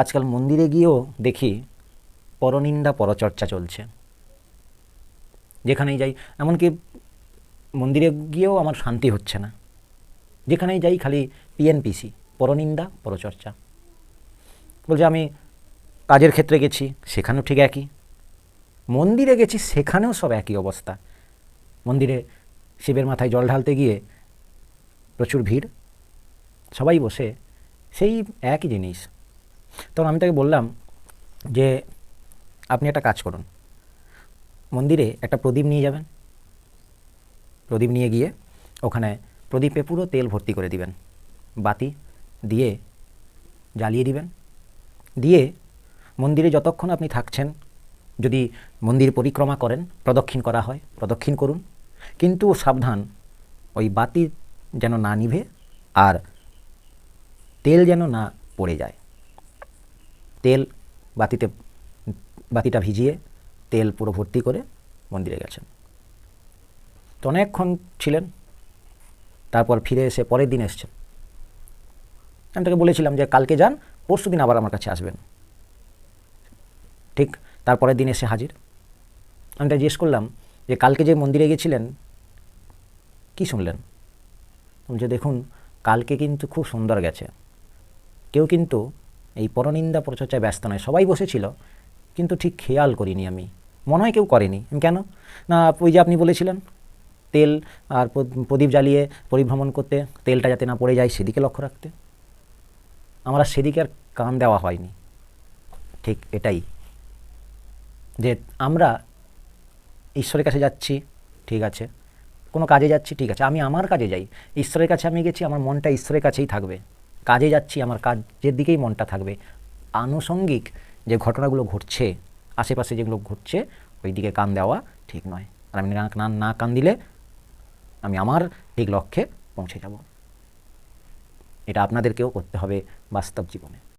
আজকাল মন্দিরে গিয়েও দেখি পরনিন্দা পরচর্চা চলছে। যেখানেই যাই, এমনকি মন্দিরে গিয়েও আমার শান্তি হচ্ছে না। যেখানেই যাই খালি পিএনপিসি পরনিন্দা পরচর্চা। বলছে, আমি কাজের ক্ষেত্রে গেছি, সেখানেও ঠিক একই। মন্দিরে গেছি, সেখানেও সব একই অবস্থা। মন্দিরে শিবের মাথায় জল ঢালতে গিয়ে প্রচুর ভিড়। সবাই বসে, সেই একই জিনিস। তখন আমি তাকে বললাম যে, আপনি একটা কাজ করুন। মন্দিরে একটা প্রদীপ নিয়ে যাবেন। প্রদীপ নিয়ে গিয়ে ওখানে প্রদীপে পুরো তেল ভর্তি করে দিবেন। বাতি দিয়ে জ্বালিয়ে দিবেন। দিয়ে মন্দিরে যতক্ষণ আপনি থাকছেন, যদি মন্দির পরিক্রমা করেন, প্রদক্ষিণ করা হয়, প্রদক্ষিণ করুন। কিন্তু সাবধান, ওই বাতি যেন না নিভে আর তেল যেন না পড়ে যায়। তেল বাতিতে, বাতিটা ভিজিয়ে তেল পুরো ভর্তি করে মন্দিরে গেছেন। তো অনেকক্ষণ ছিলেন, তারপর ফিরে এসে পরের দিন এসছেন। আমি তাকে বলেছিলাম যে, কালকে যান, পরশু দিন আবার আমার কাছে আসবেন। ঠিক তারপরের দিন এসে হাজির। আমি তাকে জিজ্ঞেস করলাম যে, কালকে যে মন্দিরে গেছিলেন, কি শুনলেন? যে দেখুন, কালকে কিন্তু খুব সুন্দর গেছে। কেউ কিন্তু এই পরনিন্দা পরচর্চায় ব্যস্ত নয়, সবাই বসেছিল, কিন্তু ঠিক খেয়াল করিনি আমি। মনে হয় কেউ করেনি। কেন? না, ওই যে আপনি বলেছিলেন, তেল আর প্রদীপ জ্বালিয়ে পরিভ্রমণ করতে তেলটা যাতে না পড়ে যায় সেদিকে লক্ষ্য রাখতে। আমরা সেদিকে আর কান দেওয়া হয়নি। ঠিক এটাই। যে আমরা ঈশ্বরের কাছে যাচ্ছি, ঠিক আছে। কোনো কাজে যাচ্ছি, ঠিক আছে। আমি আমার কাজে যাই। ঈশ্বরের কাছে আমি গেছি, আমার মনটা ঈশ্বরের কাছেই থাকবে। কাজে যাচ্ছি, আমার কাজের দিকেই মনটা থাকবে। আনুষঙ্গিক যে ঘটনাগুলো ঘটছে, আশেপাশে যেগুলো ঘটছে ওই দিকে কান দেওয়া ঠিক নয়। আর আমি না না- কান দিলে আমি আমার ঠিক লক্ষ্যে পৌঁছে যাব। এটা আপনাদেরকেও করতে হবে বাস্তব জীবনে।